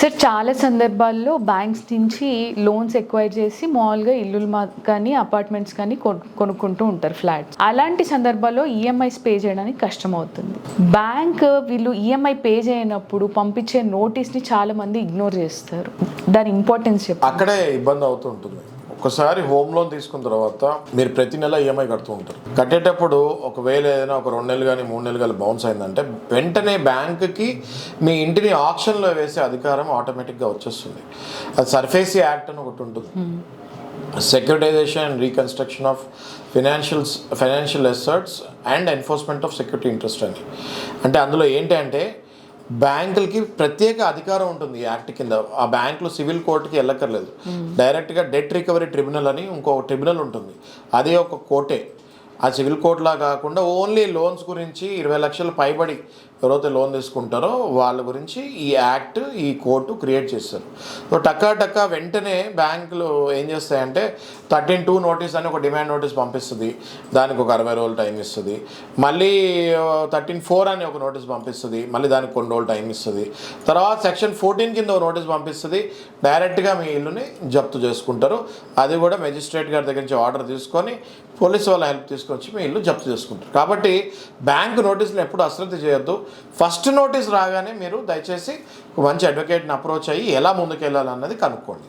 Sir చాలా సందర్భాల్లో banks నుంచి లోన్స్ ఎక్వైర్ చేసి మామూలుగా ఇల్లులు మా కానీ అపార్ట్మెంట్స్ కానీ కొనుక్కుంటూ ఉంటారు ఫ్లాట్స్. అలాంటి సందర్భాల్లో ఈఎంఐస్ పే చేయడానికి కష్టం అవుతుంది బ్యాంక్ వీళ్ళు ఈఎంఐ పే చేయనప్పుడు పంపించే నోటీస్ని చాలా మంది ఇగ్నోర్ చేస్తారు. దాని ఇంపార్టెన్స్ చెప్పి అక్కడే ఇబ్బంది అవుతుంటుంది ఒకసారి హోమ్ లోన్ తీసుకున్న తర్వాత మీరు ప్రతి నెల ఈఎంఐ కడుతూ ఉంటారు. కట్టేటప్పుడు ఒకవేళ ఏదైనా ఒక రెండు నెలలు కానీ మూడు నెలలు కానీ బౌన్స్ అయిందంటే వెంటనే బ్యాంకుకి మీ ఇంటిని ఆప్షన్లో వేసే అధికారం ఆటోమేటిక్గా వచ్చేస్తుంది. అది సర్ఫేసీ యాక్ట్ అని ఒకటి ఉంటుంది. Securitisation and reconstruction of financials financial assets and enforcement of security interest అని. అంటే అందులో ఏంటి అంటే బ్యాంకులకి ప్రత్యేక అధికారం ఉంటుంది యాక్ట్ కింద. ఆ బ్యాంకులు సివిల్ కోర్టుకి వెళ్ళక్కర్లేదు. డైరెక్ట్గా డెట్ రికవరీ ట్రిబ్యునల్ అని ఇంకో ట్రిబ్యునల్ ఉంటుంది. అది ఒక కోర్టే. ఆ సివిల్ కోర్టులా కాకుండా ఓన్లీ లోన్స్ గురించి ఇరవై లక్షలు పైబడి ఎవరైతే లోన్ తీసుకుంటారో వాళ్ళ గురించి ఈ యాక్ట్ ఈ కోర్టు క్రియేట్ చేస్తారు. సో టక్కా టక్కా వెంటనే బ్యాంకులు ఏం చేస్తాయంటే థర్టీన్ టూ నోటీస్ అని ఒక డిమాండ్ నోటీస్ పంపిస్తుంది. దానికి ఒక అరవై రోజులు టైం ఇస్తుంది. మళ్ళీ థర్టీన్ ఫోర్ అని ఒక నోటీస్ పంపిస్తుంది. మళ్ళీ దానికి కొన్ని రోజులు టైం ఇస్తుంది. తర్వాత సెక్షన్ ఫోర్టీన్ కింద ఒక నోటీస్ పంపిస్తుంది. డైరెక్ట్గా మీ ఇల్లుని జప్తు చేసుకుంటారు. అది కూడా మెజిస్ట్రేట్ గారి దగ్గర నుంచి ఆర్డర్ తీసుకొని పోలీస్ వాళ్ళ హెల్ప్ తీసుకొచ్చి మీ ఇల్లు జప్తు చేసుకుంటారు. కాబట్టి బ్యాంకు నోటీసులు ఎప్పుడు అశ్రద్ధ చేయొద్దు. ఫస్ట్ నోటీస్ రాగానే మీరు దయచేసి మంచి అడ్వకేట్ని అప్రోచ్ అయ్యి ఎలా ముందుకెళ్ళాలన్నది కనుక్కోండి.